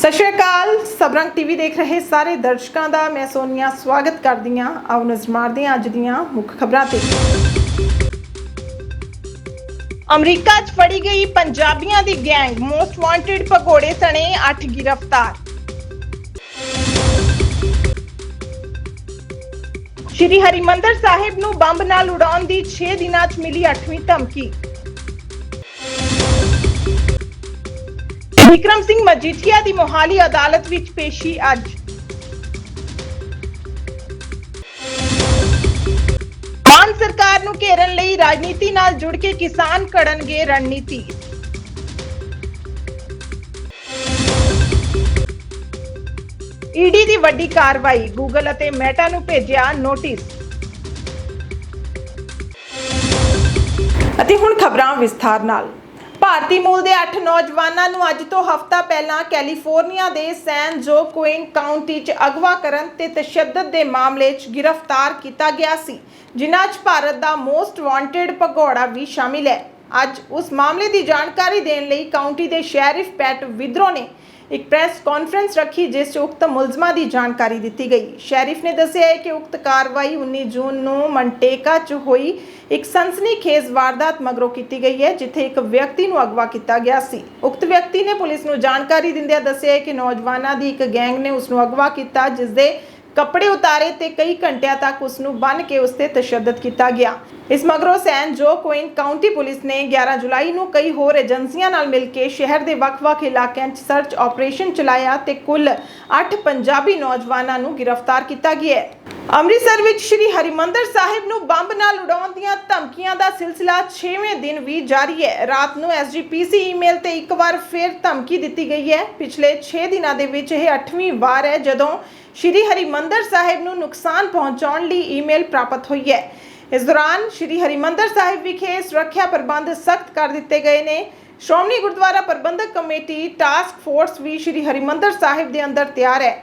ਸਤਿ ਸ਼੍ਰੀ ਅਕਾਲ। ਸਬਰੰਗ ਟੀਵੀ ਦੇਖ ਰਹੇ ਸਾਰੇ ਦਰਸ਼ਕਾਂ ਦਾ ਮੈਂ ਸੋਨੀਆ ਸਵਾਗਤ ਕਰਦੀ ਹਾਂ ਆਓ ਨਜ਼ਰ ਮਾਰਦੇ ਹਾਂ ਅੱਜ ਦੀਆਂ ਮੁੱਖ ਖਬਰਾਂ ਤੇ। ਅਮਰੀਕਾ 'ਚ ਫੜੀ ਗਈ ਪੰਜਾਬੀਆਂ ਦੀ ਗੈਂਗ, ਮੋਸਟ ਵਾਂਟਡ ਪਕੌੜੇ ਸਣੇ 8 ਗ੍ਰਿਫਤਾਰ। ਸ਼੍ਰੀ ਹਰਿਮੰਦਰ ਸਾਹਿਬ ਨੂੰ ਬੰਬ ਨਾਲ ਉਡਾਉਣ ਦੀ 6 ਦਿਨਾਂ 'ਚ ਮਿਲੀ 8ਵੀਂ ਧਮਕੀ। ਵਿਕਰਮ ਸਿੰਘ ਮਜੀਠੀਆ ਦੀ ਮੋਹਾਲੀ ਅਦਾਲਤ ਵਿੱਚ ਪੇਸ਼ੀ ਅੱਜ। ਮਾਨ ਸਰਕਾਰ ਨੂੰ ਘੇਰਨ ਲਈ ਰਾਜਨੀਤੀ ਨਾਲ ਜੁੜ ਕੇ ਕਿਸਾਨ ਘੜਨਗੇ ਰਣਨੀਤੀ। ਈਡੀ ਦੀ ਵੱਡੀ ਕਾਰਵਾਈ ਗੂਗਲ ਅਤੇ ਮੈਟਾ ਨੂੰ ਭੇਜਿਆ ਨੋਟਿਸ। ਅਤੇ ਹੁਣ ਖਬਰਾਂ ਵਿਸਥਾਰ ਨਾਲ। ਭਾਰਤੀ ਮੂਲ ਦੇ 8 ਨੌਜਵਾਨਾਂ ਨੂੰ ਅੱਜ ਤੋਂ ਹਫ਼ਤਾ ਪਹਿਲਾਂ ਕੈਲੀਫੋਰਨੀਆ ਦੇ ਸੈਨ ਜੋ ਕੁਇਨ ਕਾਉਂਟੀ 'ਚ ਅਗਵਾ ਕਰਨ ਤੇ ਤਸ਼ੱਦਦ ਦੇ ਮਾਮਲੇ 'ਚ ਗ੍ਰਿਫਤਾਰ ਕੀਤਾ ਗਿਆ ਸੀ, ਜਿਨ੍ਹਾਂ 'ਚ ਭਾਰਤ ਦਾ ਮੋਸਟ ਵਾਂਟਡ ਭਗੌੜਾ ਵੀ ਸ਼ਾਮਿਲ ਹੈ। ਅੱਜ ਉਸ ਮਾਮਲੇ ਦੀ ਜਾਣਕਾਰੀ ਦੇਣ ਲਈ ਕਾਉਂਟੀ ਦੇ ਸ਼ੈਰਿਫ ਪੈਟ ਵਿਦਰੋ ਨੇ ਇੱਕ ਪ੍ਰੈਸ ਕਾਨਫਰੰਸ ਰੱਖੀ, ਜਿਸ 'ਚ ਉਕਤ ਮੁਲਜ਼ਮਾਂ ਦੀ ਜਾਣਕਾਰੀ ਦਿੱਤੀ ਗਈ। ਸ਼ੈਰਿਫ ਨੇ ਦੱਸਿਆ ਹੈ ਕਿ ਉਕਤ ਕਾਰਵਾਈ 19 ਜੂਨ ਨੂੰ ਮੰਟੇਕਾ 'ਚ ਹੋਈ। ਇੱਕ ਸਨਸਨੀਖੇਜ਼ ਵਾਰਦਾਤ ਮਗਰੋਂ ਕੀਤੀ ਗਈ ਹੈ, ਜਿੱਥੇ ਇੱਕ ਵਿਅਕਤੀ ਨੂੰ ਅਗਵਾ ਕੀਤਾ ਗਿਆ ਸੀ। ਉਕਤ ਵਿਅਕਤੀ ਨੇ ਪੁਲਿਸ ਨੂੰ ਜਾਣਕਾਰੀ ਦਿੰਦਿਆਂ ਦੱਸਿਆ ਹੈ ਕਿ ਨੌਜਵਾਨਾਂ ਦੀ ਇੱਕ ਗੈਂਗ ਨੇ ਉਸ ਨੂੰ ਅਗਵਾ ਕੀਤਾ ਜਿਸ ਦੇ ਕੱਪੜੇ ਉਤਾਰੇ ਤੇ ਕਈ ਘੰਟਿਆਂ ਤੱਕ ਉਸ ਨੂੰ ਬੰਨ ਕੇ ਉਸ ਤੇ ਤਸ਼ੱਦਦ ਕੀਤਾ ਗਿਆ। ਇਸ ਮਗਰੋਂ ਸੈਨ ਜੋ ਕੁਇਨ ਕਾਉਂਟੀ ਪੁਲਿਸ ਨੇ 11 ਜੁਲਾਈ ਨੂੰ ਕਈ ਹੋਰ ਏਜੰਸੀਆਂ ਨਾਲ ਮਿਲ ਕੇ ਸ਼ਹਿਰ ਦੇ ਵੱਖ-ਵੱਖ ਇਲਾਕਿਆਂ 'ਚ ਸਰਚ ਆਪਰੇਸ਼ਨ ਚਲਾਇਆ ਤੇ ਕੁੱਲ 8 ਪੰਜਾਬੀ ਨੌਜਵਾਨਾਂ ਨੂੰ ਗ੍ਰਿਫਤਾਰ ਕੀਤਾ ਗਿਆ ਹੈ। ਅੰਮ੍ਰਿਤਸਰ ਵਿੱਚ ਸ੍ਰੀ ਹਰਿਮੰਦਰ ਸਾਹਿਬ ਨੂੰ ਬੰਬ ਨਾਲ ਉਡਾਉਣ ਦੀਆਂ ਧਮਕੀਆਂ ਦਾ ਸਿਲਸਿਲਾ 6ਵੇਂ ਦਿਨ ਵੀ ਜਾਰੀ ਹੈ। ਰਾਤ ਨੂੰ ਐਸਜੀਪੀਸੀ ਈਮੇਲ ਤੇ ਇੱਕ ਵਾਰ ਫਿਰ ਧਮਕੀ ਦਿੱਤੀ ਗਈ ਹੈ। ਪਿਛਲੇ 6 ਦਿਨਾਂ ਦੇ ਵਿੱਚ ਇਹ 8ਵੀਂ ਵਾਰ ਹੈ ਜਦੋਂ ਸ੍ਰੀ ਹਰਿਮੰਦਰ ਸਾਹਿਬ ਨੂੰ ਨੁਕਸਾਨ ਪਹੁੰਚਾਉਣ ਲਈ ਈਮੇਲ ਪ੍ਰਾਪਤ ਹੋਈ ਹੈ। ਇਸ ਦੌਰਾਨ ਸ੍ਰੀ ਹਰਿਮੰਦਰ ਸਾਹਿਬ ਵਿਖੇ ਸੁਰੱਖਿਆ ਪ੍ਰਬੰਧ ਸਖਤ ਕਰ ਦਿੱਤੇ ਗਏ ਨੇ। Shiromani Gurdwara Prabandhak committee task force ਵੀ ਸ੍ਰੀ ਹਰਿਮੰਦਰ ਸਾਹਿਬ ਦੇ ਅੰਦਰ ਤਿਆਰ ਹੈ।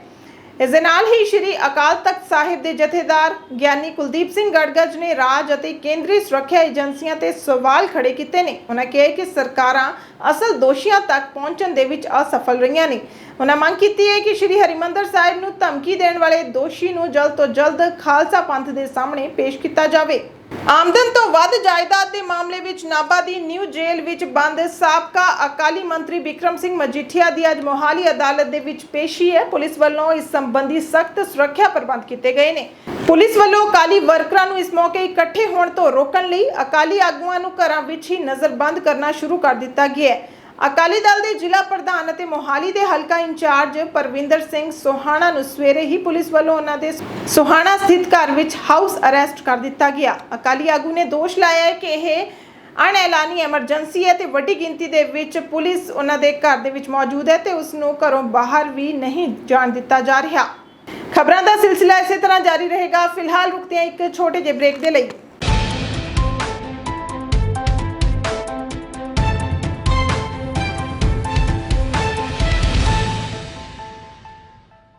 ਇਸ ਦੇ ਨਾਲ ਹੀ ਸ੍ਰੀ ਅਕਾਲ ਤਖਤ ਸਾਹਿਬ ਦੇ ਜਥੇਦਾਰ ਗਿਆਨੀ ਕੁਲਦੀਪ ਸਿੰਘ ਗੜਗੜ ਨੇ ਰਾਜ ਅਤੇ ਕੇਂਦਰੀ ਸੁਰੱਖਿਆ ਏਜੰਸੀਆਂ ਤੇ ਸਵਾਲ ਖੜੇ ਕੀਤੇ ਨੇ। ਉਹਨਾਂ ਕਿਹਾ ਕਿ ਸਰਕਾਰਾਂ ਅਸਲ ਦੋਸ਼ੀਆਂ ਤੱਕ ਪਹੁੰਚਣ ਦੇ ਵਿੱਚ ਅਸਫਲ ਰਹੀਆਂ ਨੇ। ਉਹਨਾਂ ਮੰਗ ਕੀਤੀ ਹੈ ਕਿ ਸ੍ਰੀ ਹਰਿਮੰਦਰ ਸਾਹਿਬ ਨੂੰ ਧਮਕੀ ਦੇਣ ਵਾਲੇ ਦੋਸ਼ੀ ਨੂੰ ਜਲਦ ਤੋਂ ਜਲਦ ਖਾਲਸਾ ਪੰਥ ਦੇ ਸਾਹਮਣੇ ਪੇਸ਼ ਕੀਤਾ ਜਾਵੇ। ਆਮਦਨ ਤੋਂ ਵੱਧ ਜਾਇਦਾਦ ਦੇ ਮਾਮਲੇ ਵਿੱਚ ਨਾਭਾ ਦੀ ਨਿਊ ਜੇਲ੍ਹ ਵਿੱਚ ਬੰਦ ਸਾਬਕਾ ਅਕਾਲੀ ਮੰਤਰੀ ਵਿਕਰਮ ਸਿੰਘ ਮਜੀਠੀਆ ਦੀ ਅੱਜ ਮੋਹਾਲੀ ਅਦਾਲਤ ਦੇ ਵਿੱਚ ਪੇਸ਼ੀ ਹੈ। ਪੁਲਿਸ ਵੱਲੋਂ ਇਸ ਸੰਬੰਧੀ ਸਖਤ ਸੁਰੱਖਿਆ ਪ੍ਰਬੰਧ ਕੀਤੇ ਗਏ ਨੇ। ਪੁਲਿਸ ਵੱਲੋਂ ਅਕਾਲੀ ਵਰਕਰਾਂ ਨੂੰ ਇਸ ਮੌਕੇ ਇਕੱਠੇ ਹੋਣ ਤੋਂ ਰੋਕਣ ਲਈ ਅਕਾਲੀ ਆਗੂਆਂ ਨੂੰ ਘਰਾਂ ਵਿੱਚ ਹੀ ਨਜ਼ਰਬੰਦ ਕਰਨਾ ਸ਼ੁਰੂ ਕਰ ਦਿੱਤਾ ਗਿਆ ਹੈ। ਅਕਾਲੀ ਦਲ ਦੇ ਜ਼ਿਲ੍ਹਾ ਪ੍ਰਧਾਨ ਅਤੇ ਮੋਹਾਲੀ ਦੇ ਹਲਕਾ ਇੰਚਾਰਜ ਪਰਵਿੰਦਰ ਸਿੰਘ ਸੋਹਾਣਾ ਨੂੰ ਸਵੇਰੇ ਹੀ ਪੁਲਿਸ ਵੱਲੋਂ ਉਹਨਾਂ ਦੇ ਸੋਹਾਣਾ ਸਥਿਤ ਘਰ ਵਿੱਚ ਹਾਊਸ ਅਰੈਸਟ ਕਰ ਦਿੱਤਾ ਗਿਆ। ਅਕਾਲੀ ਆਗੂ ਨੇ ਦੋਸ਼ ਲਾਇਆ ਹੈ ਕਿ ਇਹ ਅਣਐਲਾਨੀ ਐਮਰਜੈਂਸੀ ਹੈ ਤੇ ਵੱਡੀ ਗਿਣਤੀ ਦੇ ਵਿੱਚ ਪੁਲਿਸ ਉਹਨਾਂ ਦੇ ਘਰ ਦੇ ਵਿੱਚ ਮੌਜੂਦ ਹੈ ਤੇ ਉਸ ਨੂੰ ਘਰੋਂ ਬਾਹਰ ਵੀ ਨਹੀਂ ਜਾਣ ਦਿੱਤਾ ਜਾ ਰਿਹਾ। ਖਬਰਾਂ ਦਾ ਸਿਲਸਿਲਾ ਇਸੇ ਤਰ੍ਹਾਂ ਜਾਰੀ ਰਹੇਗਾ। ਫਿਲਹਾਲ ਰੁਕਦੇ ਹਾਂ ਇੱਕ ਛੋਟੇ ਜਿਹੇ ਬ੍ਰੇਕ ਦੇ ਲਈ।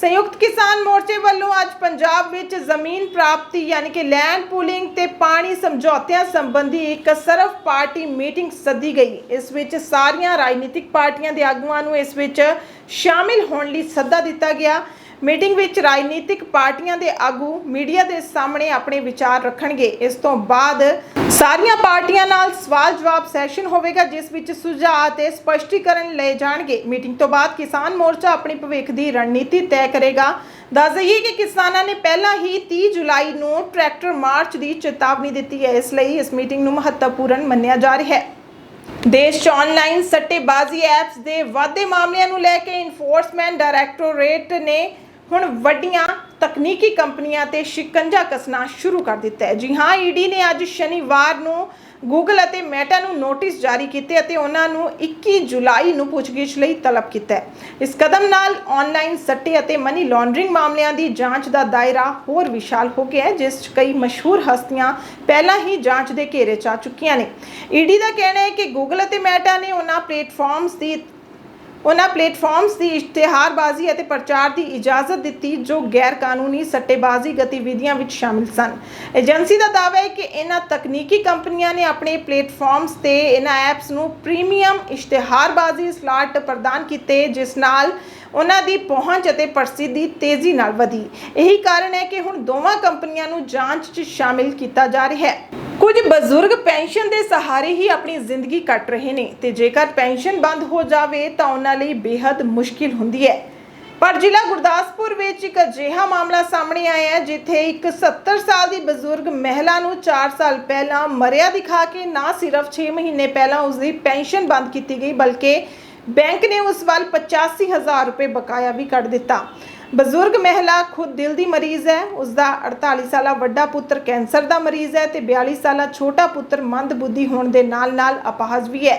ਸੰਯੁਕਤ ਕਿਸਾਨ ਮੋਰਚੇ ਵੱਲੋਂ ਅੱਜ ਪੰਜਾਬ ਵਿੱਚ ਜ਼ਮੀਨ ਪ੍ਰਾਪਤੀ ਯਾਨੀ ਕਿ ਲੈਂਡ ਪੂਲਿੰਗ ਤੇ ਪਾਣੀ ਸਮਝੌਤਿਆਂ ਸੰਬੰਧੀ ਇੱਕ ਸਰਵ ਪਾਰਟੀ ਮੀਟਿੰਗ ਸੱਦੀ ਗਈ। ਇਸ ਵਿੱਚ ਸਾਰੀਆਂ ਰਾਜਨੀਤਿਕ ਪਾਰਟੀਆਂ ਦੇ ਆਗੂਆਂ ਨੂੰ ਇਸ ਵਿੱਚ ਸ਼ਾਮਿਲ ਹੋਣ ਲਈ ਸੱਦਾ ਦਿੱਤਾ ਗਿਆ। ਮੀਟਿੰਗ ਵਿੱਚ ਰਾਜਨੀਤਿਕ ਪਾਰਟੀਆਂ ਦੇ ਆਗੂ ਮੀਡੀਆ ਦੇ ਸਾਹਮਣੇ ਆਪਣੇ ਵਿਚਾਰ ਰੱਖਣਗੇ। ਇਸ ਤੋਂ ਬਾਅਦ ਸਾਰੀਆਂ ਪਾਰਟੀਆਂ ਨਾਲ ਸਵਾਲ ਜਵਾਬ ਸੈਸ਼ਨ ਹੋਵੇਗਾ, ਜਿਸ ਵਿੱਚ ਸੁਝਾਅ ਅਤੇ ਸਪਸ਼ਟੀਕਰਨ ਲਏ ਜਾਣਗੇ। ਮੀਟਿੰਗ ਤੋਂ ਬਾਅਦ ਕਿਸਾਨ ਮੋਰਚਾ ਆਪਣੀ ਭਵਿੱਖ ਦੀ ਰਣਨੀਤੀ ਤੈਅ ਕਰੇਗਾ। ਦੱਸ ਦਈਏ ਕਿ ਕਿਸਾਨਾਂ ਨੇ ਪਹਿਲਾਂ ਹੀ 30 ਜੁਲਾਈ ਨੂੰ ਟਰੈਕਟਰ ਮਾਰਚ ਦੀ ਚੇਤਾਵਨੀ ਦਿੱਤੀ ਹੈ। ਇਸ ਲਈ ਇਸ ਮੀਟਿੰਗ ਨੂੰ ਮਹੱਤਵਪੂਰਨ ਮੰਨਿਆ ਜਾ ਰਿਹਾ ਹੈ। ਦੇਸ਼ 'ਚ ਆਨਲਾਈਨ ਸੱਟੇਬਾਜ਼ੀ ਐਪਸ ਦੇ ਵਾਧੇ ਮਾਮਲਿਆਂ ਨੂੰ ਲੈ ਕੇ ਇਨਫੋਰਸਮੈਂਟ ਡਾਇਰੈਕਟੋਰੇਟ ਨੇ ਹੁਣ ਵੱਡੀਆਂ ਤਕਨੀਕੀ ਕੰਪਨੀਆਂ ਤੇ ਸ਼ਿਕੰਜਾ ਕਸਣਾ ਸ਼ੁਰੂ ਕਰ ਦਿੱਤਾ ਹੈ। ਜੀ ਹਾਂ, ਈਡੀ ਨੇ ਅੱਜ ਸ਼ਨੀਵਾਰ ਨੂੰ ਗੂਗਲ ਅਤੇ ਮੈਟਾ ਨੂੰ ਨੋਟਿਸ ਜਾਰੀ ਕੀਤੇ ਅਤੇ ਉਹਨਾਂ ਨੂੰ 21 ਜੁਲਾਈ ਨੂੰ ਪੁੱਛਗਿੱਛ ਲਈ ਤਲਬ ਕੀਤਾ ਇਸ ਕਦਮ ਨਾਲ ਆਨਲਾਈਨ ਸੱਟੇ ਅਤੇ ਮਨੀ ਲਾਂਡਰਿੰਗ ਮਾਮਲਿਆਂ ਦੀ ਜਾਂਚ ਦਾ ਦਾਇਰਾ ਹੋਰ ਵਿਸ਼ਾਲ ਹੋ ਗਿਆ ਹੈ, ਜਿਸ 'ਚ ਕਈ ਮਸ਼ਹੂਰ ਹਸਤੀਆਂ ਪਹਿਲਾਂ ਹੀ ਜਾਂਚ ਦੇ ਘੇਰੇ 'ਚ ਆ ਚੁੱਕੀਆਂ ਨੇ। ਈਡੀ ਦਾ ਕਹਿਣਾ ਹੈ ਕਿ ਗੂਗਲ ਅਤੇ ਮੈਟਾ ਨੇ ਉਹਨਾਂ ਪਲੇਟਫਾਰਮਸ ਦੀ ਉਹਨਾਂ ਪਲੇਟਫਾਰਮਸ ਦੀ ਇਸ਼ਤਿਹਾਰਬਾਜ਼ੀ ਅਤੇ ਪ੍ਰਚਾਰ ਦੀ ਇਜਾਜ਼ਤ ਦਿੱਤੀ ਜੋ ਗੈਰ ਕਾਨੂੰਨੀ ਸੱਟੇਬਾਜ਼ੀ ਗਤੀਵਿਧੀਆਂ ਵਿੱਚ ਸ਼ਾਮਿਲ ਸਨ। ਏਜੰਸੀ ਦਾ ਦਾਅਵਾ ਹੈ ਕਿ ਇਹਨਾਂ ਤਕਨੀਕੀ ਕੰਪਨੀਆਂ ਨੇ ਆਪਣੇ ਪਲੇਟਫਾਰਮਸ ਤੇ ਇਹਨਾਂ ਐਪਸ ਨੂੰ ਪ੍ਰੀਮੀਅਮ ਇਸ਼ਤਿਹਾਰਬਾਜ਼ੀ ਸਲਾਟ ਪ੍ਰਦਾਨ ਕੀਤੇ, ਜਿਸ ਨਾਲ ਉਹਨਾਂ ਦੀ ਪਹੁੰਚ ਅਤੇ ਪ੍ਰਸਿੱਧੀ ਤੇਜ਼ੀ ਨਾਲ ਵਧੀ। ਇਹੀ ਕਾਰਨ ਹੈ ਕਿ ਹੁਣ ਦੋਵਾਂ ਕੰਪਨੀਆਂ ਨੂੰ ਜਾਂਚ 'ਚ ਸ਼ਾਮਿਲ ਕੀਤਾ ਜਾ ਰਿਹਾ ਹੈ। ਕੁਝ ਬਜ਼ੁਰਗ ਪੈਨਸ਼ਨ ਦੇ ਸਹਾਰੇ ਹੀ ਆਪਣੀ ਜ਼ਿੰਦਗੀ ਕੱਟ ਰਹੇ ਨੇ ਤੇ ਜੇਕਰ ਪੈਨਸ਼ਨ ਬੰਦ ਹੋ ਜਾਵੇ ਤਾਂ ਉਹਨਾਂ ਲਈ ਬੇहद ਮੁਸ਼ਕਿਲ ਹੁੰਦੀ ਹੈ। ਪਰ ਜ਼ਿਲ੍ਹਾ ਗੁਰਦਾਸਪੁਰ ਵਿੱਚ ਇੱਕ ਅਜਿਹਾ ਮਾਮਲਾ ਸਾਹਮਣੇ ਆਇਆ ਹੈ, ਜਿੱਥੇ ਇੱਕ 70 ਸਾਲ ਦੀ ਬਜ਼ੁਰਗ ਮਹਿਲਾ ਨੂੰ 4 ਸਾਲ ਪਹਿਲਾਂ ਮਰਿਆ ਦਿਖਾ ਕੇ ਨਾ ਸਿਰਫ 6 ਮਹੀਨੇ ਪਹਿਲਾਂ ਉਸ ਦੀ ਪੈਨਸ਼ਨ ਬੰਦ ਕੀਤੀ ਗਈ, ਬਲਕਿ ਬੈਂਕ ਨੇ ਉਸ ਵੱਲ 85000 ਰੁਪਏ ਬਕਾਇਆ ਵੀ ਕੱਢ ਦਿੱਤਾ। ਬਜ਼ੁਰਗ ਮਹਿਲਾ ਖੁਦ ਦਿਲ ਦੀ ਮਰੀਜ਼ ਹੈ। ਉਸ ਦਾ 48 ਸਾਲਾ ਵੱਡਾ ਪੁੱਤਰ ਕੈਂਸਰ ਦਾ ਮਰੀਜ਼ ਹੈ ਤੇ 42 ਸਾਲਾ ਛੋਟਾ ਪੁੱਤਰ ਮੰਦਬੁੱਧੀ ਹੋਣ ਦੇ ਨਾਲ-ਨਾਲ ਅਪਾਹਜ ਵੀ ਹੈ।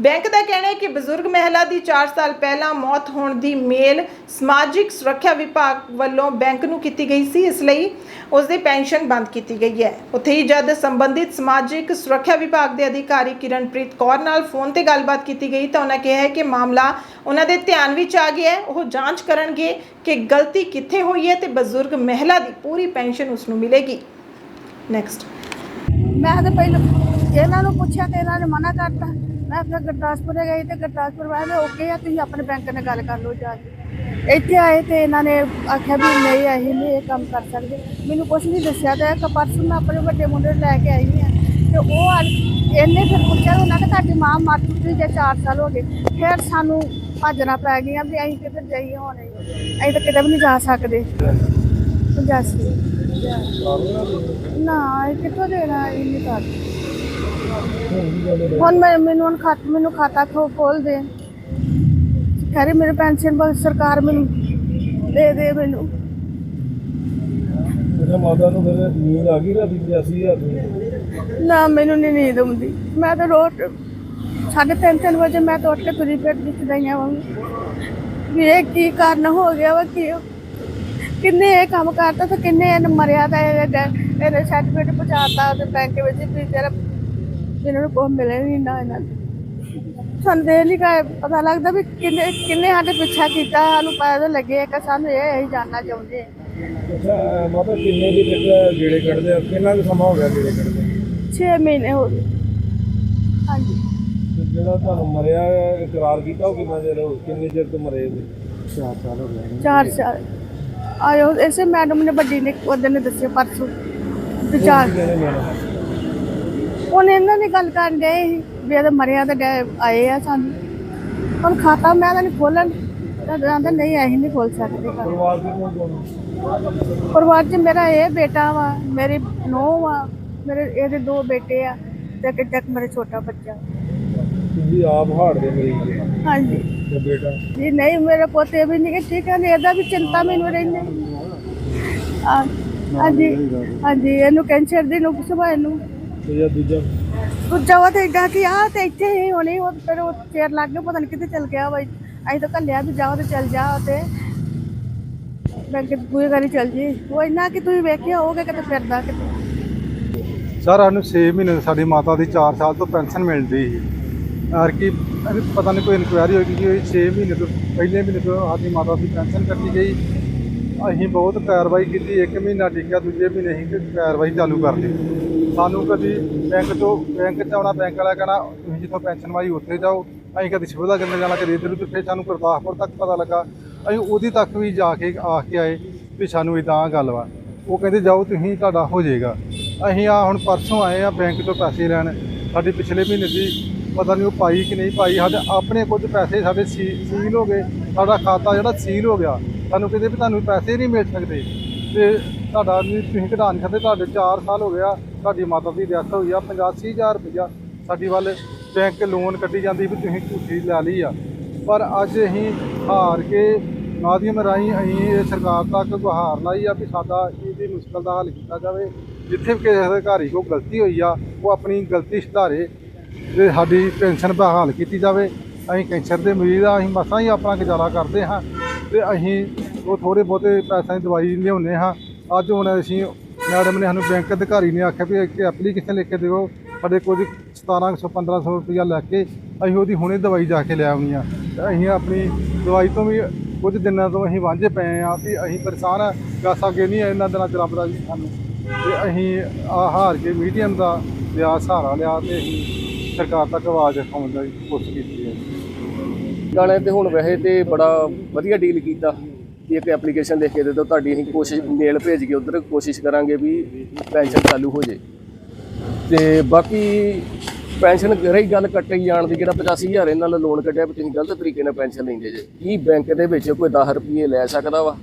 ਬੈਂਕ ਦਾ ਕਹਿਣਾ ਹੈ ਕਿ ਬਜ਼ੁਰਗ ਮਹਿਲਾ ਦੀ 4 ਸਾਲ ਪਹਿਲਾਂ ਮੌਤ ਹੋਣ ਦੀ ਮੇਲ ਸਮਾਜਿਕ ਸੁਰੱਖਿਆ ਵਿਭਾਗ ਵੱਲੋਂ ਬੈਂਕ ਨੂੰ ਕੀਤੀ ਗਈ ਸੀ, ਇਸ ਲਈ ਉਸ ਦੀ ਪੈਨਸ਼ਨ ਬੰਦ ਕੀਤੀ ਗਈ ਹੈ। ਉੱਥੇ ਹੀ ਜਦ ਸੰਬੰਧਿਤ ਸਮਾਜਿਕ ਸੁਰੱਖਿਆ ਵਿਭਾਗ ਦੇ ਅਧਿਕਾਰੀ ਕਿਰਨਪ੍ਰੀਤ ਕੌਰ ਨਾਲ ਫੋਨ ਤੇ ਗੱਲਬਾਤ ਕੀਤੀ ਗਈ ਤਾਂ ਉਹਨਾਂ ਕਿਹਾ ਹੈ ਕਿ ਮਾਮਲਾ ਉਹਨਾਂ ਦੇ ਧਿਆਨ ਵਿੱਚ ਆ ਗਿਆ ਹੈ। ਉਹ ਜਾਂਚ ਕਰਨਗੇ ਕਿ ਗਲਤੀ ਕਿੱਥੇ ਹੋਈ ਹੈ ਤੇ ਬਜ਼ੁਰਗ ਮਹਿਲਾ ਦੀ ਪੂਰੀ ਪੈਨਸ਼ਨ ਉਸ ਨੂੰ ਮਿਲੇਗੀ। ਨੈਕਸਟ ਮੈਂ ਤਾਂ ਪਹਿਲਾਂ ਇਹਨਾਂ ਨੂੰ ਪੁੱਛਿਆ ਤੇ ਇਹਨਾਂ ਨੇ ਮਨਾ ਕਰਤਾ। ਮੈਂ ਆਪਣਾ ਗੁਰਦਾਸਪੁਰ ਗਈ ਤੇ ਗੁਰਦਾਸਪੁਰ ਵਾਲੇ ਓਕੇ ਆ, ਤੁਸੀਂ ਆਪਣੇ ਬੈਂਕ ਨਾਲ ਗੱਲ ਕਰ ਲਓ ਜਾ ਕੇ। ਇੱਥੇ ਆਏ ਤੇ ਇਹਨਾਂ ਨੇ ਆਖਿਆ ਵੀ ਨਹੀਂ, ਅਸੀਂ ਨਹੀਂ ਇਹ ਕੰਮ ਕਰ ਸਕਦੇ। ਮੈਨੂੰ ਕੁਛ ਨਹੀਂ ਦੱਸਿਆ ਤੇ ਇੱਕ ਪਰਸੋਂ ਮੈਂ ਆਪਣੇ ਵੱਡੇ ਮੁੰਡੇ ਨੂੰ ਲੈ ਕੇ ਆਈ ਹਾਂ ਤੇ ਉਹ ਆ- ਇਹਨੇ ਫਿਰ ਪੁੱਛਿਆ, ਉਹਨਾਂ ਕਿ ਤੁਹਾਡੀ ਮਾਂ ਮਰ ਚੁੱਕੀ ਜੇ 4 ਸਾਲ ਹੋ ਗਏ। ਫਿਰ ਸਾਨੂੰ ਭੱਜਣਾ ਪੈ ਗਿਆ ਵੀ ਅਸੀਂ ਕਿੱਧਰ ਜਾਈਏ ਹੁਣ। ਅਸੀਂ ਤਾਂ ਕਿਤੇ ਵੀ ਨਹੀਂ ਜਾ ਸਕਦੇ। ਪੰਜਾਸੀ ਨਾ ਇਹ ਕਿੱਥੋਂ ਦੇਣਾ ਇੰਨੀ ਕਰ ਹੁਣ ਮੈਂ ਮੈਨੂੰ ਹੁਣ ਖਾਤ ਮੈਨੂੰ ਖਾਤਾ ਖੋ ਖੋਲ ਦੇ। ਕਰੇ ਮੇਰੇ ਪੈਨਸ਼ਨ ਬਸ ਸਰਕਾਰ ਮੈਨੂੰ ਦੇ ਦੇ ਮੈਨੂੰ। ਮੇਰਾ ਮਾਤਾ ਨੂੰ ਫਿਰ ਨੀਂਦ ਆ ਗਈ ਰਾਤੀ 85000 ਦੀ। ਨਾ ਮੈਨੂੰ ਨਹੀਂ ਨੀਂਦ ਆਉਂਦੀ। ਮੈਂ ਤਾਂ ਰੋਜ਼ ਸਾਢੇ ਤਿੰਨ ਤਿੰਨ ਵਜੇ ਮੈਂ ਤਾਂ ਉੱਠ ਕੇ ਤੁਰੀ ਫਿਰਦੀ ਚਦਾਈਆਂ ਵਾਂਗ ਵੀ। ਇਹ ਕੀ ਕਾਰਨ ਹੋ ਗਿਆ ਵਾ ਕੀ ਕਿੰਨੇ ਇਹ ਕੰਮ ਕਰਤਾ ਤੇ ਕਿੰਨੇ ਇਹਨੇ ਮਰਿਆ ਤਾਂ ਇਹਨੇ ਸਰਟੀਫਿਕੇਟ ਪਹੁੰਚਾਤਾ ਤੇ ਬੈਂਕ ਵਿੱਚ ਵੀ ਤੇਰਾ ਇਹਨਾਂ ਨੂੰ ਕੋਈ ਮਿਲੇ ਨਹੀਂ ਨਾ ਇਹਨਾਂ ਨੂੰ। ਸਾਨੂੰ ਦੇ ਨਹੀਂ ਕਾ ਪਤਾ ਲੱਗਦਾ ਵੀ ਕਿੰਨੇ ਕਿੰਨੇ ਸਾਡੇ ਪਿੱਛਾ ਕੀਤਾ ਸਾਨੂੰ ਪਤਾ ਤਾਂ ਲੱਗੇ ਕਿ ਸਾਨੂੰ ਇਹ ਅਸੀਂ ਜਾਣਨਾ ਚਾਹੁੰਦੇ ਹਾਂ। ਅੱਛਾ ਮਾਤਾ ਕਿੰਨੇ ਦੀ ਫਿਰ ਗੇੜੇ ਕੱਢਦੇ ਆ? ਕਿੰਨਾ ਕੁ ਸਮਾਂ ਹੋ ਗਿਆ ਗੇੜੇ ਕੱਢਦੇ 6 ਮਹੀਨੇ ਹੋ ਗਏ। ਹਾਂਜੀ। ਤੇ ਜਿਹੜਾ ਤੁਹਾਨੂੰ ਮਰਿਆ ਇਕਰਾਰ ਕੀਤਾ ਉਹ ਕਿੰਨਾ ਚਿਰ ਹੋ ਕਿੰਨੇ ਚਿਰ ਤੋਂ ਮਰੇ ਸੀ? 4 ਸਾਲ ਹੋ ਗਏ। ਚਾਰ ਸਾਲ। ਆਇਓ ਇਸੇ ਮੈਡਮ ਨੇ ਵੱਡੀ ਨੇ ਉਹਦੇ ਨੇ ਦੱਸਿਆ ਪਰਸੋਂ। ਵੀ ਚਾਰ ਕਿਹਨੇ ਲੈਣਾ ਉਹਨੇ ਇਹਨਾਂ ਦੀ ਗੱਲ ਕਰਨ ਦੇ ਵੀ ਇਹਦੇ ਮਰਿਆ ਤੇ ਆਏ ਆ ਸਾਨੂੰ। ਹੁਣ ਖਾਤਾ ਮੈਂ ਤਾਂ ਨਹੀਂ ਖੋਲਣ ਤਾਂ ਕਹਿੰਦਾ ਨਹੀਂ ਅਸੀਂ ਨਹੀਂ ਖੋਲ ਸਕਦੇ। ਪਰਿਵਾਰ ਦੇ ਕੋਲ ਕੋਣ ਪਰਿਵਾਰ 'ਚ ਮੇਰਾ ਇਹ ਬੇਟਾ ਵਾ ਮੇਰੀ ਨੂੰਹ ਵਾ ਮੇਰੇ ਇਹਦੇ ਦੋ ਬੇਟੇ ਆ ਤੇ ਇੱਕ ਮੇਰਾ ਛੋਟਾ ਬੱਚਾ। ਤੁਸੀਂ ਆਪ ਹਾਰਟ ਦੇ ਮਰੀਜ਼ ਹਾਂਜੀ। ਤੇ ਬੇਟਾ? ਜੀ ਨਹੀਂ ਮੇਰੇ ਪੋਤੇ ਵੀ ਨਹੀਂ ਠੀਕ ਹੈ ਨਹੀਂ ਇਹਦਾ ਵੀ ਚਿੰਤਾ ਮੈਨੂੰ ਰਹਿੰਦੀ। ਹਾਂਜੀ ਹਾਂਜੀ ਇਹਨੂੰ ਕੈਂਸਰ ਦੀ ਨੁਕਸ ਵਾ ਇਹਨੂੰ ਤੇ ਜਾਂ ਦੂਜਾ? ਦੂਜਾ ਵਾ ਤੇ ਏਡਾ ਕਿ ਆ ਤੇ ਇੱਥੇ ਹੀ ਹੋਣੀ ਉਹ ਫਿਰ ਉਹ ਚੇਰ ਲੱਗ ਗਿਆ ਪਤਾ ਨਹੀਂ ਕਿੱਥੇ ਚਲ ਗਿਆ ਵਾ। ਅਸੀਂ ਤਾਂ ਕੱਲਿਆ ਵੀ ਜਾਓ ਤੇ ਚਲ ਜਾ ਤੇ। ਬੈਂਕ ਦੀ ਪੂਰੀ ਗਾੜੀ ਚਲ ਜੀ। ਉਹ ਇੰਨਾ ਕਿ ਤੁਸੀਂ ਵੇਖਿਆ ਹੋਗੇ ਕਿਤੇ ਫਿਰਦਾ ਕਿਤੇ। ਸਰ ਸਾਨੂੰ 6 ਮਹੀਨੇ ਤੋਂ ਸਾਡੀ ਮਾਤਾ ਦੀ 4 ਸਾਲ ਤੋਂ ਪੈਨਸ਼ਨ ਮਿਲਦੀ ਸੀ। ਔਰ ਕੀ ਇਹਨੂੰ ਪਤਾ ਨਹੀਂ ਕੋਈ ਇਨਕੁਆਇਰੀ ਹੋਈ ਕਿ 6 ਮਹੀਨੇ ਤੋਂ ਪਹਿਲੇ ਮਹੀਨੇ ਤੋਂ ਸਾਡੀ ਮਾਤਾ ਦੀ ਪੈਨਸ਼ਨ ਕੱਟੀ ਗਈ। ਅਸੀਂ ਬਹੁਤ ਕਾਰਵਾਈ ਕੀਤੀ ਇੱਕ ਮਹੀਨਾ ਟਿਕਿਆ ਦੂਜੇ ਮਹੀਨੇ ਅਸੀਂ ਕਾਰਵਾਈ ਚਾਲੂ ਕਰ ਲਈ। ਸਾਨੂੰ ਕਦੀ ਬੈਂਕ ਤੋਂ ਬੈਂਕ 'ਚ ਆਉਣਾ, ਬੈਂਕ ਵਾਲਾ ਕਹਿਣਾ, ਤੁਸੀਂ ਜਿੱਥੋਂ ਪੈਨਸ਼ਨ ਵਾਈ ਉੱਥੇ ਜਾਓ, ਅਸੀਂ ਕਦੀ ਸਿਵਲ ਦਾ ਜਾਣਾ ਕਦੀ ਇੱਧਰ ਉੱਧਰ ਫਿਰ ਸਾਨੂੰ ਗੁਰਦਾਸਪੁਰ ਤੱਕ ਪਤਾ ਲੱਗਾ। ਅਸੀਂ ਉਹਦੀ ਤੱਕ ਵੀ ਜਾ ਕੇ ਆ ਕੇ ਆਏ ਵੀ ਸਾਨੂੰ ਇਦਾਂ ਗੱਲ ਵਾ। ਉਹ ਕਹਿੰਦੇ, ਜਾਓ, ਤੁਸੀਂ, ਤੁਹਾਡਾ ਹੋ ਜਾਏਗਾ। ਅਸੀਂ ਆ ਹੁਣ ਪਰਸੋਂ ਆਏ ਆ ਬੈਂਕ ਤੋਂ ਪੈਸੇ ਲੈਣ। ਸਾਡੀ ਪਿਛਲੇ ਮਹੀਨੇ ਦੀ ਪਤਾ ਨਹੀਂ ਉਹ ਪਾਈ ਕਿ ਨਹੀਂ ਪਾਈ। ਸਾਡੇ ਆਪਣੇ ਕੁਝ ਪੈਸੇ ਸਾਡੇ ਸੀ- ਸੀਲ ਹੋ ਗਏ। ਸਾਡਾ ਖਾਤਾ ਜਿਹੜਾ ਸੀਲ ਹੋ ਗਿਆ, ਸਾਨੂੰ ਕਹਿੰਦੇ ਵੀ ਤੁਹਾਨੂੰ ਪੈਸੇ ਨਹੀਂ ਮਿਲ ਸਕਦੇ। ਤੇ ਤੁਹਾਡਾ ਨਹੀਂ ਤੁਸੀਂ ਕਢਾ ਨਹੀਂ ਸਕਦੇ ਤੁਹਾਡੇ 4 ਸਾਲ ਹੋ ਗਿਆ ਤੁਹਾਡੀ ਮਾਤਾ ਦੀ ਡੈਥ ਹੋਈ ਆ 85000 ਰੁਪਇਆ ਸਾਡੀ ਵੱਲ ਬੈਂਕ ਲੋਨ ਕੱਢੀ ਜਾਂਦੀ ਵੀ ਤੁਸੀਂ ਝੂਠੀ ਲੈ ਲਈ ਆ। ਪਰ ਅੱਜ ਅਸੀਂ ਹਾਰ ਕੇ ਮਾਧਿਅਮ ਰਾਹੀਂ ਅਸੀਂ ਇਹ ਸਰਕਾਰ ਤੱਕ ਗੁਹਾਰ ਲਾਈ ਆ ਵੀ ਸਾਡਾ ਇਹਦੀ ਮੁਸ਼ਕਲ ਦਾ ਹੱਲ ਕੀਤਾ ਜਾਵੇ। ਜਿੱਥੇ ਵੀ ਕਿਸੇ ਅਧਿਕਾਰੀ ਕੋਲ ਗਲਤੀ ਹੋਈ ਆ, ਉਹ ਆਪਣੀ ਗਲਤੀ ਸੁਧਾਰੇ ਤੇ ਸਾਡੀ ਪੈਨਸ਼ਨ ਬਹਾਲ ਕੀਤੀ ਜਾਵੇ। ਅਸੀਂ ਕੈਂਸਰ ਦੇ ਮਰੀਜ਼ ਆ, ਅਸੀਂ ਮਸਾਂ ਹੀ ਆਪਣਾ ਗੁਜ਼ਾਰਾ ਕਰਦੇ ਹਾਂ ਤੇ ਅਸੀਂ ਉਹ ਥੋੜੇ ਬਹੁਤੇ ਪੈਸਿਆਂ ਦੀ ਦਵਾਈ ਲਿਆਉਂਦੇ ਹਾਂ। ਅੱਜ ਹੁਣ ਅਸੀਂ ਮੈਡਮ ਨੇ ਸਾਨੂੰ ਬੈਂਕ ਅਧਿਕਾਰੀ ਨੇ ਆਖਿਆ ਵੀ ਇੱਕ ਐਪਲੀਕੇਸ਼ਨ ਲਿਖ ਕੇ ਦਿਓ, ਸਾਡੇ ਕੋਲ 1700 1500 ਰੁਪਇਆ ਲੈ ਕੇ ਅਸੀਂ ਉਹਦੀ ਹੁਣੇ ਦਵਾਈ ਜਾ ਕੇ ਲੈ ਆਉਣੀ ਆ। ਤੇ ਅਸੀਂ ਆਪਣੀ ਦਵਾਈ ਤੋਂ ਵੀ ਕੁਝ ਦਿਨਾਂ ਤੋਂ ਅਸੀਂ ਵਾਂਝੇ ਪਏ ਆ ਵੀ ਅਸੀਂ ਪਰੇਸ਼ਾਨ ਆ ਗਾਸਾ ਅੱਗੇ ਨਹੀਂ ਇਹਨਾਂ ਦਿਨਾਂ ਚ ਰੱਬ ਦਾ ਜੀ ਸਾਨੂੰ। ਤੇ ਅਸੀਂ ਆ ਹਾਰ ਕੇ ਮੀਡੀਅਮ ਦਾ ਲਿਆ, ਸਹਾਰਾ ਲਿਆ ਤੇ ਅਸੀਂ ਸਰਕਾਰ ਤੱਕ ਆਵਾਜ਼ ਉਠਾਉਣ ਦੀ ਕੋਸ਼ਿਸ਼ ਕੀਤੀ ਹੈ। ਗਾਣੇ ਤੇ ਹੁਣ ਵੈਸੇ ਤੇ ਬੜਾ ਵਧੀਆ ਡੀਲ ਕੀਤਾ। ਕਿ ਇੱਕ ਐਪਲੀਕੇਸ਼ਨ ਲਿਖ ਕੇ ਦੇ ਦਿਓ, ਤੁਹਾਡੀ ਅਸੀਂ ਕੋਸ਼ਿਸ਼ ਮੇਲ ਭੇਜ ਕੇ ਉਧਰ ਕੋਸ਼ਿਸ਼ ਕਰਾਂਗੇ ਵੀ ਪੈਨਸ਼ਨ ਚਾਲੂ ਹੋ ਜੇ। ਤੇ ਬਾਕੀ ਪੈਨਸ਼ਨ, ਰਹੀ ਗੱਲ ਕੱਟੇ ਜਾਣ ਦੀ, ਜਿਹੜਾ 85000 ਇਹਨਾਂ ਨਾਲ ਲੋਨ ਕੱਢਿਆ, ਵੀ ਤੁਸੀਂ ਗਲਤ ਤਰੀਕੇ ਨਾਲ ਪੈਨਸ਼ਨ ਲੈਂਦੇ ਜੇ। ਕੀ ਬੈਂਕ ਦੇ ਵਿੱਚ ਕੋਈ 10 ਰੁਪਏ ਲੈ ਸਕਦਾ ਵਾ?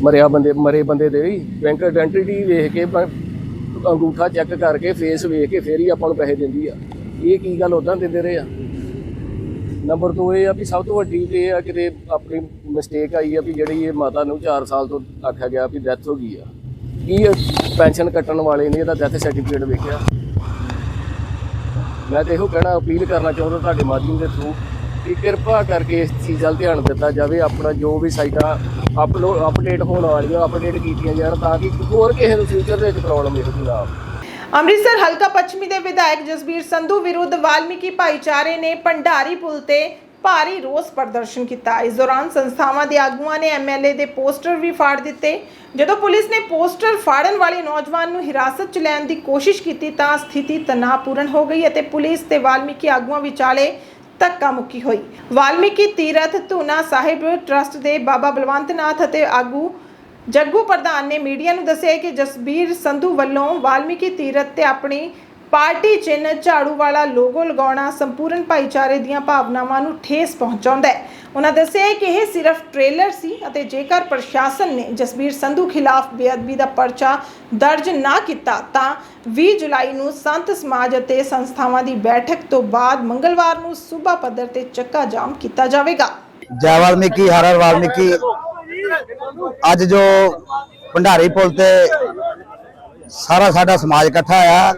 ਮਰਿਆ ਬੰਦੇ, ਮਰੇ ਬੰਦੇ ਦੇ ਵੀ। ਬੈਂਕ ਆਇਡੈਂਟੀਟੀ ਵੇਖ ਕੇ, ਬ- ਅੰਗੂਠਾ ਚੈੱਕ ਕਰਕੇ ਫੇਸ ਵੇਖ ਕੇ, ਫੇਰ ਹੀ ਆਪਾਂ ਨੂੰ ਪੈਸੇ ਦਿੰਦੀ ਆ। ਇਹ ਕੀ ਗੱਲ ਉਦਾਂ ਦਿੰਦੇ ਰਹੇ ਆ? ਨੰਬਰ 2 ਇਹ ਆ ਵੀ ਸਭ ਤੋਂ ਵੱਡੀ ਇਹ ਆ ਕਿਤੇ ਆਪਣੀ ਮਿਸਟੇਕ ਆਈ ਆ ਵੀ ਜਿਹੜੀ ਇਹ ਮਾਤਾ ਨੂੰ 4 ਸਾਲ ਤੋਂ ਆਖਿਆ ਗਿਆ ਵੀ ਡੈਥ ਹੋ ਗਈ ਆ। ਕੀ ਪੈਨਸ਼ਨ ਕੱਟਣ ਵਾਲੇ ਨੇ ਇਹਦਾ ਡੈਥ ਸਰਟੀਫਿਕੇਟ ਵੇਖਿਆ? ਮੈਂ ਤੇ ਇਹੋ ਕਹਿਣਾ, ਅਪੀਲ ਕਰਨਾ ਚਾਹੁੰਦਾ ਤੁਹਾਡੇ ਮਾਧਿਅਮ ਦੇ ਥਰੂ ਕਿ ਕਿਰਪਾ ਕਰਕੇ ਇਸ ਚੀਜ਼ ਵੱਲ ਧਿਆਨ ਦਿੱਤਾ ਜਾਵੇ, ਆਪਣਾ ਜੋ ਵੀ ਸਾਈਟਾਂ ਅਪਲੋਡ ਅਪਡੇਟ ਹੋਣ ਵਾਲੀਆਂ ਅਪਡੇਟ ਕੀਤੀਆਂ ਜਾਣ ਤਾਂ ਕਿ ਹੋਰ ਕਿਸੇ ਨੂੰ ਫਿਊਚਰ ਦੇ ਵਿੱਚ ਪ੍ਰੋਬਲਮ ਇਹੋ ਜਿਹੀ ਨਾ ਆਵੇ। ਅੰਮ੍ਰਿਤਸਰ ਹਲਕਾ ਪੱਛਮੀ ਦੇ ਵਿਧਾਇਕ ਜਸਬੀਰ ਸੰਧੂ ਵਿਰੁੱਧ ਵਾਲਮੀਕੀ ਭਾਈਚਾਰੇ ਨੇ ਭੰਡਾਰੀ ਪੁਲ ਤੇ ਭਾਰੀ ਰੋਸ ਪ੍ਰਦਰਸ਼ਨ ਕੀਤਾ। ਇਸ ਦੌਰਾਨ ਸੰਸਥਾਵਾਂ ਦੇ ਆਗੂਆਂ ਨੇ ਐਮਐਲਏ ਦੇ ਪੋਸਟਰ ਵੀ ਫਾੜ ਦਿੱਤੇ। ਜਦੋਂ ਪੁਲਿਸ ਨੇ ਪੋਸਟਰ ਫਾੜਨ ਵਾਲੇ ਨੌਜਵਾਨ ਨੂੰ ਹਿਰਾਸਤ 'ਚ ਲੈਣ ਦੀ ਕੋਸ਼ਿਸ਼ ਕੀਤੀ ਤਾਂ ਸਥਿਤੀ ਤਣਾਅਪੂਰਨ ਹੋ ਗਈ ਅਤੇ ਪੁਲਿਸ ਤੇ ਵਾਲਮੀਕੀ ਆਗੂਆਂ ਵਿਚਾਲੇ ਧੱਕਾ ਮੁੱਕੀ ਹੋਈ। ਵਾਲਮੀਕੀ ਤੀਰਥ ਧੂਨਾ ਸਾਹਿਬ ਟਰਸਟ ਦੇ ਬਾਬਾ ਬਲਵੰਤ ਨਾਥ ਅਤੇ ਆਗੂ ਜੱਗੂ ਪ੍ਰਧਾਨ ਨੇ ਮੀਡੀਆ ਨੂੰ ਦੱਸਿਆ ਕਿ ਜਸਬੀਰ ਸੰਧੂ ਵੱਲੋਂ ਵਾਲਮੀਕੀ ਤੀਰਥ ਤੇ ਆਪਣੀ ਪਾਰਟੀ ਚਿੰਨ੍ਹ ਝਾੜੂ ਵਾਲਾ ਲੋਗੋ ਲਗਾਉਣਾ ਸੰਪੂਰਨ ਭਾਈਚਾਰੇ ਦੀਆਂ ਭਾਵਨਾਵਾਂ ਨੂੰ ਠੇਸ ਪਹੁੰਚਾਉਂਦਾ ਹੈ। ਉਹਨਾਂ ਦੱਸਿਆ ਕਿ ਇਹ ਸਿਰਫ ਟ੍ਰੇਲਰ ਸੀ ਅਤੇ ਜੇਕਰ ਪ੍ਰਸ਼ਾਸਨ ਨੇ ਜਸਬੀਰ ਸੰਧੂ ਖਿਲਾਫ ਬੇਅਦਬੀ ਦਾ ਪਰਚਾ ਦਰਜ ਨਾ ਕੀਤਾ, ਤਾਂ 20 ਜੁਲਾਈ ਨੂੰ ਸੰਤ ਸਮਾਜ ਅਤੇ ਸੰਸਥਾਵਾਂ ਦੀ ਬੈਠਕ ਤੋਂ ਬਾਅਦ ਮੰਗਲਵਾਰ ਨੂੰ ਸੂਬਾ ਪੱਧਰ ਤੇ ਚੱਕਾ ਜਾਮ ਕੀਤਾ ਜਾਵੇਗਾ। ਜੈ ਵਾਲਮੀਕੀ, ਹਰ ਹਰ ਵਾਲਮੀਕੀ। ਅੱਜ ਜੋ ਭੰਡਾਰੀ ਪੁਲ ਤੇ ਸਾਰਾ ਸਾਡਾ ਸਮਾਜ ਇਕੱਠਾ ਆਇਆ,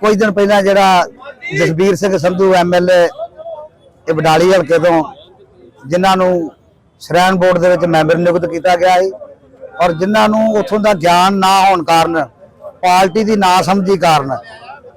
ਕੁਝ ਦਿਨ ਪਹਿਲਾਂ ਜਿਹੜਾ ਜਸਬੀਰ ਸਿੰਘ ਸੰਧੂ ਐਮਐਲਏ ਇਹ ਬਡਾਲੀ ਹਲਕੇ ਤੋਂ ਜਿਨ੍ਹਾਂ ਨੂੰ ਸ਼੍ਰੈਣ ਬੋਰਡ ਦੇ ਵਿੱਚ ਮੈਂਬਰ ਨਿਯੁਕਤ ਕੀਤਾ ਗਿਆ ਹੈ ਔਰ ਜਿਨ੍ਹਾਂ ਨੂੰ ਉੱਥੋਂ ਦਾ ਗਿਆਨ ਨਾ ਹੋਣ ਕਾਰਨ, ਪਾਰਟੀ ਦੀ ਨਾ ਸਮਝੀ ਕਾਰਨ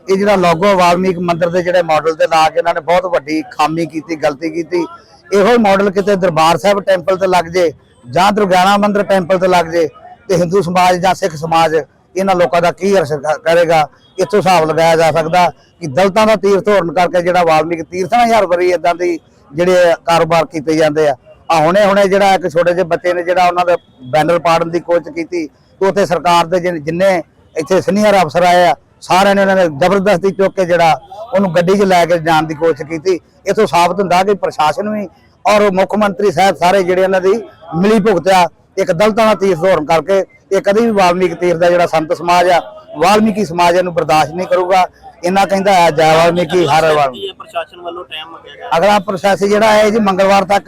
ਇਹ ਜਿਹੜਾ ਲੋਗੋ ਵਾਲਮੀਕ ਮੰਦਿਰ ਦੇ ਜਿਹੜੇ ਮਾਡਲ ਤੇ ਲਾ ਕੇ ਇਹਨਾਂ ਨੇ ਬਹੁਤ ਵੱਡੀ ਖਾਮੀ ਕੀਤੀ, ਗਲਤੀ ਕੀਤੀ ਇਹੋ ਹੀ ਮਾਡਲ ਕਿਤੇ ਦਰਬਾਰ ਸਾਹਿਬ ਟੈਂਪਲ ਤੇ ਲੱਗ ਜੇ ਜਾਂ ਦੁਰਗਿਆਣਾ ਮੰਦਿਰ ਟੈਂਪਲ ਤੇ ਲੱਗ ਜੇ ਤੇ ਹਿੰਦੂ ਸਮਾਜ ਜਾਂ ਸਿੱਖ ਸਮਾਜ ਇਹਨਾਂ ਲੋਕਾਂ ਦਾ ਕੀ ਅਸਰ ਕਰੇਗਾ, ਇੱਥੋਂ ਹਿਸਾਬ ਲਗਾਇਆ ਜਾ ਸਕਦਾ ਕਿ ਦਲਤਾਂ ਦਾ ਤੀਰਥ ਹੋਣ ਕਰਕੇ ਜਿਹੜਾ ਵਾਲਮੀਕ ਤੀਰਥਾਂ ਹਜ਼ਾਰ ਹਰ ਵਾਰੀ ਇਦਾਂ ਦੀ ਜਿਹੜੇ ਕਾਰੋਬਾਰ ਕੀਤੇ ਜਾਂਦੇ ਆ। ਆ ਹੁਣੇ ਹੁਣੇ ਜਿਹੜਾ ਇੱਕ ਛੋਟੇ ਜਿਹੇ ਬੱਚੇ ਨੇ ਜਿਹੜਾ ਉਹਨਾਂ ਦੇ ਬੈਨਰ ਪਾੜਨ ਦੀ ਕੋਸ਼ਿਸ਼ ਕੀਤੀ ਤੇ ਉੱਥੇ ਸਰਕਾਰ ਦੇ ਜਿਨ- ਜਿੰਨੇ ਇੱਥੇ ਸੀਨੀਅਰ ਅਫਸਰ ਆਏ ਆ ਸਾਰਿਆਂ ਨੇ ਉਹਨਾਂ ਨੇ ਜ਼ਬਰਦਸਤੀ ਚੁੱਕ ਕੇ ਜਿਹੜਾ ਉਹਨੂੰ ਗੱਡੀ 'ਚ ਲੈ ਕੇ ਜਾਣ ਦੀ ਕੋਸ਼ਿਸ਼ ਕੀਤੀ। ਇਥੋਂ ਸਾਬਤ ਹੁੰਦਾ ਕਿ ਪ੍ਰਸ਼ਾਸਨ ਵੀ ਔਰ ਮੁੱਖ ਮੰਤਰੀ ਸਾਹਿਬ ਸਾਰੇ ਜਿਹੜੇ ਇਹਨਾਂ ਦੀ ਮਿਲੀ ਭੁਗਤ ਆ ਇੱਕ ਦਲਤਾਂ ਦਾ ਤੀਰਥ ਹੋਣ ਕਰਕੇ ਇਹ ਕਦੇ ਵੀ ਵਾਲਮੀਕ ਤੀਰਥ ਦਾ ਜਿਹੜਾ ਸੰਤ ਸਮਾਜ ਆ ਵਾਲਮੀਕੀ ਸਮਾਜ ਇਹਨੂੰ ਬਰਦਾਸ਼ਤ ਨਹੀਂ ਕਰੂਗਾ। ਇਹਨਾਂ ਕਹਿੰਦਾ ਹੈ ਜੈ ਵਾਲਮੀਕੀ ਹਰ ਵਾਲਮੀਕੀ ਪ੍ਰਸ਼ਾਸਨ ਵੱਲੋਂ ਟਾਈਮ ਮੰਗਿਆ ਗਿਆ? ਅਗਲਾ ਪ੍ਰੋਸੈਸ ਜਿਹੜਾ ਹੈ ਜੀ ਮੰਗਲਵਾਰ ਤੱਕ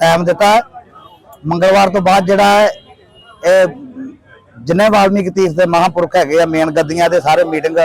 ਟਾਈਮ ਦਿੱਤਾ। ਮੰਗਲਵਾਰ ਤੋਂ ਬਾਅਦ ਜਿਹੜਾ ਹੈ ਇਹ ਜਿੰਨੇ ਵਾਲਮੀਕ ਤੀਰਥ ਦੇ ਮਹਾਂਪੁਰਖ ਹੈਗੇ ਆ, ਮੇਨ ਗੱਦੀਆਂ ਦੇ ਸਾਰੇ ਮੀਟਿੰਗ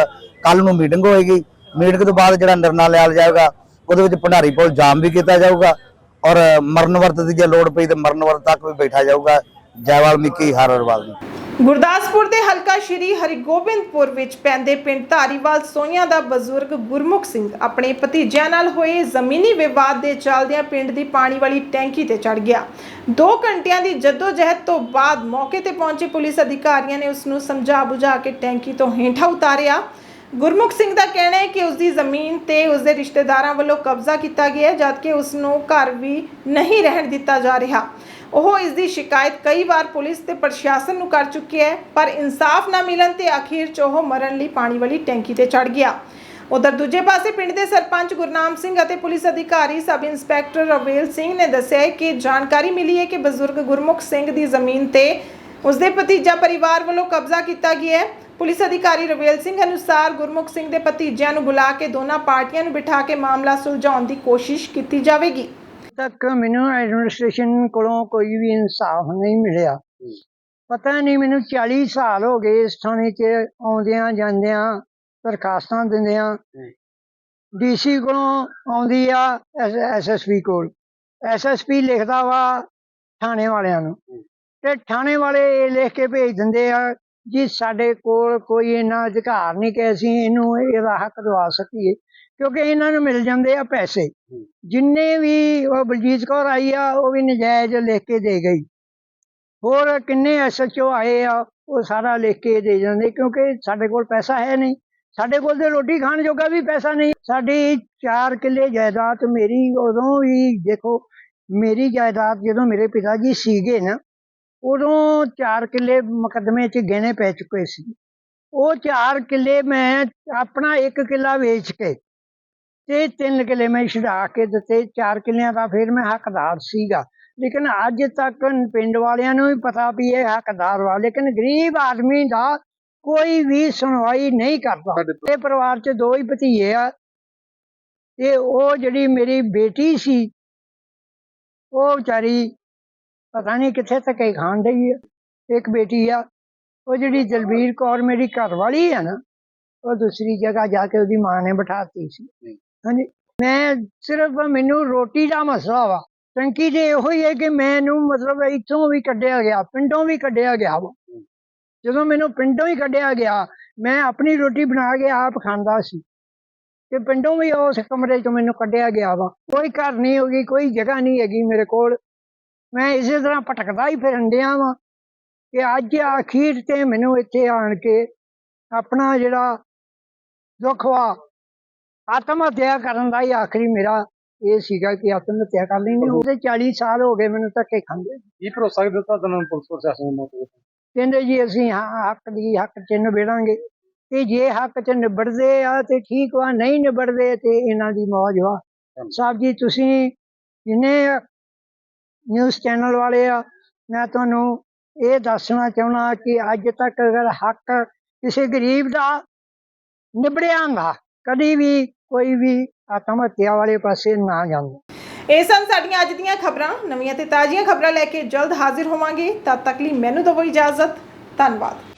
ਕੱਲ ਨੂੰ ਮੀਟਿੰਗ ਹੋਏਗੀ। ਮੀਟਿੰਗ ਤੋਂ ਬਾਅਦ ਜਿਹੜਾ ਨਿਰਣਾ ਲਿਆ ਜਾਏਗਾ, ਉਹਦੇ ਵਿੱਚ ਭੰਡਾਰੀ ਪੁਲ ਜਾਮ ਵੀ ਕੀਤਾ ਜਾਊਗਾ ਔਰ ਮਰਨ ਵਰਤ ਦੀ ਜੇ ਲੋੜ ਪਈ ਤੇ ਮਰਨ ਵਰਤ ਤੱਕ ਵੀ ਬੈਠਾ ਜਾਊਗਾ। ਜੈ ਵਾਲਮੀਕੀ, ਹਰ ਹਰ ਵਾਲਮੀਕੀ। ਗੁਰਦਾਸਪੁਰ ਦੇ ਹਲਕਾ ਸ਼੍ਰੀ ਹਰਿਗੋਬਿੰਦਪੁਰ ਵਿੱਚ ਪੈਂਦੇ ਪਿੰਡ ਧਾਰੀਵਾਲ ਸੋਈਆਂ ਦਾ ਬਜ਼ੁਰਗ ਗੁਰਮੁਖ ਸਿੰਘ ਆਪਣੇ ਭਤੀਜਿਆਂ ਨਾਲ ਹੋਏ ਜ਼ਮੀਨੀ ਵਿਵਾਦ ਦੇ ਚੱਲਦਿਆਂ ਪਿੰਡ ਦੀ ਪਾਣੀ ਵਾਲੀ ਟੈਂਕੀ ਤੇ ਚੜ ਗਿਆ। 2 ਘੰਟਿਆਂ ਦੀ ਜਦੋਜਹਿਦ ਤੋਂ ਬਾਅਦ ਮੌਕੇ ਤੇ ਪਹੁੰਚੇ ਪੁਲਿਸ ਅਧਿਕਾਰੀਆਂ ਨੇ ਉਸ ਨੂੰ ਸਮਝਾ ਬੁਝਾ ਕੇ ਟੈਂਕੀ ਤੋਂ ਹੇਠਾਂ ਉਤਾਰਿਆ। ਗੁਰਮੁਖ ਸਿੰਘ ਦਾ ਕਹਿਣਾ ਹੈ ਕਿ ਉਸ ਦੀ ਜ਼ਮੀਨ ਤੇ ਉਸ ਦੇ ਰਿਸ਼ਤੇਦਾਰਾਂ ਵੱਲੋਂ ਕਬਜ਼ਾ ਕੀਤਾ ਗਿਆ ਜਦਕਿ ਉਸ ਨੂੰ ਘਰ ਵੀ ਨਹੀਂ ਰਹਿਣ ਦਿੱਤਾ ਜਾ ਰਿਹਾ। ਉਹ ਇਸ ਦੀ ਸ਼ਿਕਾਇਤ ਕਈ ਵਾਰ ਪੁਲਿਸ ਤੇ ਪ੍ਰਸ਼ਾਸਨ ਨੂੰ ਕਰ ਚੁੱਕੀ ਹੈ, ਪਰ ਇਨਸਾਫ ਨਾ ਮਿਲਣ ਤੇ ਅਖੀਰ 'ਚ ਉਹ ਮਰਨ ਲਈ ਪਾਣੀ ਵਾਲੀ ਟੈਂਕੀ ਤੇ ਚੜ ਗਿਆ। ਉਧਰ ਦੂਜੇ ਪਾਸੇ ਪਿੰਡ ਦੇ ਸਰਪੰਚ ਗੁਰਨਾਮ ਸਿੰਘ ਅਤੇ ਪੁਲਿਸ ਅਧਿਕਾਰੀ ਸਬ ਇੰਸਪੈਕਟਰ ਰਵੇਲ ਸਿੰਘ ਨੇ ਦੱਸਿਆ ਕਿ ਜਾਣਕਾਰੀ ਮਿਲੀ ਹੈ ਕਿ ਬਜ਼ੁਰਗ ਗੁਰਮੁਖ ਸਿੰਘ ਦੀ ਜ਼ਮੀਨ ਤੇ ਉਸਦੇ ਭਤੀਜਾ ਪਰਿਵਾਰ ਵੱਲੋਂ ਕਬਜ਼ਾ ਕੀਤਾ ਗਿਆ ਹੈ। ਪੁਲਿਸ ਅਧਿਕਾਰੀ ਰਵੇਲ ਸਿੰਘ ਅਨੁਸਾਰ ਗੁਰਮੁਖ ਸਿੰਘ ਦੇ ਭਤੀਜਿਆਂ ਨੂੰ ਬੁਲਾ ਕੇ ਦੋਨਾਂ ਪਾਰਟੀਆਂ ਨੂੰ ਬਿਠਾ ਕੇ ਮਾਮਲਾ ਸੁਲਝਾਉਣ ਦੀ ਕੋਸ਼ਿਸ਼ ਕੀਤੀ ਜਾਵੇਗੀ। ਤੱਕ ਮੈਨੂੰ ਐਡਮਿਨਿਸਟ੍ਰੇਸ਼ਨ ਕੋਲੋਂ ਕੋਈ ਵੀ ਇਨਸਾਫ ਨਹੀਂ ਮਿਲਿਆ। ਪਤਾ ਨਹੀਂ ਮੈਨੂੰ 40 ਸਾਲ ਹੋ ਗਏ ਇਸ ਥਾਣੇ 'ਚ ਆਉਂਦਿਆਂ ਜਾਂਦਿਆਂ ਦਰਖਾਸਤਾਂ ਦਿੰਦਿਆਂ। ਡੀਸੀ ਕੋਲੋਂ ਆਉਂਦੀ ਆ ਐਸਐਸਪੀ ਕੋਲ। ਐਸਐਸਪੀ ਲਿਖਦਾ ਵਾ ਥਾਣੇ ਵਾਲਿਆਂ ਨੂੰ। ਤੇ ਥਾਣੇ ਵਾਲੇ ਇਹ ਲਿਖ ਕੇ ਭੇਜ ਦਿੰਦੇ ਆ ਜੀ ਸਾਡੇ ਕੋਲ ਕੋਈ ਇਹਨਾਂ ਅਧਿਕਾਰ ਨਹੀਂ ਕਿ ਅਸੀਂ ਇਹਨੂੰ ਇਹਦਾ ਹੱਕ ਦਵਾ ਸਕੀਏ। ਕਿਉਂਕਿ ਇਹਨਾਂ ਨੂੰ ਮਿਲ ਜਾਂਦੇ ਆ ਪੈਸੇ। ਜਿੰਨੇ ਵੀ ਉਹ ਬਲਜੀਤ ਕੌਰ ਆਈ ਆ, ਉਹ ਵੀ ਨਜਾਇਜ਼ ਲਿਖ ਕੇ ਦੇ ਗਈ। ਹੋਰ ਕਿੰਨੇ ਐਸਐਚਓ ਆਏ ਆ, ਉਹ ਸਾਰਾ ਲਿਖ ਕੇ ਦੇ ਜਾਂਦੇ ਕਿਉਂਕਿ ਸਾਡੇ ਕੋਲ ਪੈਸਾ ਹੈ ਨਹੀਂ। ਸਾਡੇ ਕੋਲ ਤੇ ਰੋਟੀ ਖਾਣ ਜੋਗਾ ਵੀ ਪੈਸਾ ਨਹੀਂ। ਸਾਡੀ 4 ਕਿੱਲੇ ਜਾਇਦਾਦ ਮੇਰੀ ਉਦੋਂ ਵੀ ਦੇਖੋ, ਮੇਰੀ ਜਾਇਦਾਦ ਜਦੋਂ ਮੇਰੇ ਪਿਤਾ ਜੀ ਸੀਗੇ ਨਾ, ਉਦੋਂ 4 ਕਿੱਲੇ ਮੁਕੱਦਮੇ 'ਚ ਗਹਿਣੇ ਪੈ ਚੁੱਕੇ ਸੀ। ਉਹ 4 ਕਿੱਲੇ ਮੈਂ ਆਪਣਾ 1 ਕਿੱਲਾ ਵੇਚ ਕੇ ਤੇ 3 ਕਿੱਲੇ ਮੈਂ ਛਡਾ ਕੇ ਦਿੱਤੇ 4 ਕਿੱਲਿਆਂ ਦਾ ਫਿਰ ਮੈਂ ਹੱਕਦਾਰ ਸੀਗਾ। ਲੇਕਿਨ ਅੱਜ ਤੱਕ ਪਿੰਡ ਵਾਲਿਆਂ ਨੂੰ ਵੀ ਪਤਾ ਵੀ ਇਹ ਹੱਕਦਾਰ ਵਾ ਲੇਕਿਨ ਗਰੀਬ ਆਦਮੀ ਦਾ ਕੋਈ ਵੀ ਸੁਣਵਾਈ ਨਹੀਂ ਕਰਦਾ। ਇਹ ਪਰਿਵਾਰ 'ਚ ਦੋ ਹੀ ਭਤੀਏ ਆ ਤੇ ਉਹ ਜਿਹੜੀ ਮੇਰੀ ਬੇਟੀ ਸੀ ਉਹ ਵਿਚਾਰੀ ਪਤਾ ਨਹੀਂ ਕਿੱਥੇ ਧੱਕੇ ਖਾਣ ਡਈ ਆ। ਇੱਕ ਬੇਟੀ ਆ ਉਹ ਜਿਹੜੀ ਦਲਬੀਰ ਕੌਰ ਮੇਰੀ ਘਰ ਵਾਲੀ ਆ ਨਾ ਉਹ ਦੂਸਰੀ ਜਗ੍ਹਾ ਜਾ ਕੇ ਉਹਦੀ ਮਾਂ ਨੇ ਬਿਠਾਤੀ ਸੀ। ਹਾਂਜੀ। ਮੈਂ ਸਿਰਫ ਮੈਨੂੰ ਰੋਟੀ ਦਾ ਮਸਲਾ ਵਾ। ਟੰਕੀ ਤੇ ਇਹੋ ਹੀ ਹੈ ਕਿ ਮੈਨੂੰ ਮਤਲਬ ਇੱਥੋਂ ਵੀ ਕੱਢਿਆ ਗਿਆ, ਪਿੰਡੋਂ ਵੀ ਕੱਢਿਆ ਗਿਆ ਵਾ। ਜਦੋਂ ਮੈਨੂੰ ਪਿੰਡੋਂ ਹੀ ਕੱਢਿਆ ਗਿਆ, ਮੈਂ ਆਪਣੀ ਰੋਟੀ ਬਣਾ ਕੇ ਆਪ ਖਾਂਦਾ ਸੀ। ਤੇ ਪਿੰਡੋਂ ਵੀ ਉਸ ਕਮਰੇ ਚੋਂ ਮੈਨੂੰ ਕੱਢਿਆ ਗਿਆ ਵਾ। ਕੋਈ ਘਰ ਨਹੀਂ ਹੋਗੀ, ਕੋਈ ਜਗ੍ਹਾ ਨਹੀਂ ਹੈਗੀ ਮੇਰੇ ਕੋਲ। ਮੈਂ ਇਸੇ ਤਰ੍ਹਾਂ ਭਟਕਦਾ ਹੀ ਫਿਰਨ ਡਿਆ ਵਾਂ ਕਿ ਅੱਜ ਆਖੀਰ ਤੇ ਮੈਨੂੰ ਇੱਥੇ ਆਣ ਕੇ ਆਪਣਾ ਜਿਹੜਾ ਦੁੱਖ ਵਾ ਆਤਮ ਹੱਤਿਆ ਕਰਨ ਦਾ ਹੀ ਆਖਰੀ ਮੇਰਾ ਇਹ ਸੀਗਾ ਕਿ ਆਤਮ ਹੱਤਿਆ ਕਰ ਲੈਣੀ ਉਹਦੇ 40 ਸਾਲ ਹੋ ਗਏ ਮੈਨੂੰ ਧੱਕੇ ਖਾਂਦੇ। ਕੀ ਭਰੋਸਾ ਦਿੱਤਾ ਤੁਹਾਨੂੰ ਪੁਲਿਸ ਪ੍ਰਸ਼ਾਸਨ ਨੇ? ਕਹਿੰਦੇ ਜੀ ਅਸੀਂ ਹਾਂ ਹੱਕ ਦੀ ਹੱਕ ਚ ਨਿਬੜਾਂਗੇ। ਤੇ ਜੇ ਹੱਕ ਚ ਨਿਬੜਦੇ ਆ ਤੇ ਠੀਕ ਵਾ ਨਹੀਂ ਨਿਬੜਦੇ ਤੇ ਇਹਨਾਂ ਦੀ ਮੌਜ ਵਾ। ਸਾਹਿਬ ਜੀ ਤੁਸੀਂ ਜਿੰਨੇ ਨਿਊਜ਼ ਚੈਨਲ ਵਾਲੇ ਆ ਮੈਂ ਤੁਹਾਨੂੰ ਇਹ ਦੱਸਣਾ ਚਾਹੁੰਦਾ ਕਿ ਅੱਜ ਤੱਕ ਅਗਰ ਹੱਕ ਕਿਸੇ ਗਰੀਬ ਦਾ ਨਿਬੜਿਆ ਹੁੰਦਾ ਕਦੀ ਵੀ ਕੋਈ ਵੀ ਆਤਮ ਹੱਤਿਆ ਵਾਲੇ ਪਾਸੇ ਨਾ ਜਾਂਦਾ। ਇਹ ਸਨ ਸਾਡੀਆਂ ਅੱਜ ਦੀਆਂ ਖਬਰਾਂ। ਨਵੀਆਂ ਤੇ ਤਾਜ਼ੀਆਂ ਖਬਰਾਂ ਲੈ ਕੇ ਜਲਦ ਹਾਜ਼ਰ ਹੋਵਾਂਗੇ। ਤਦ ਤੱਕ ਲਈ ਮੈਨੂੰ ਦਿਓ ਇਜਾਜ਼ਤ। ਧੰਨਵਾਦ।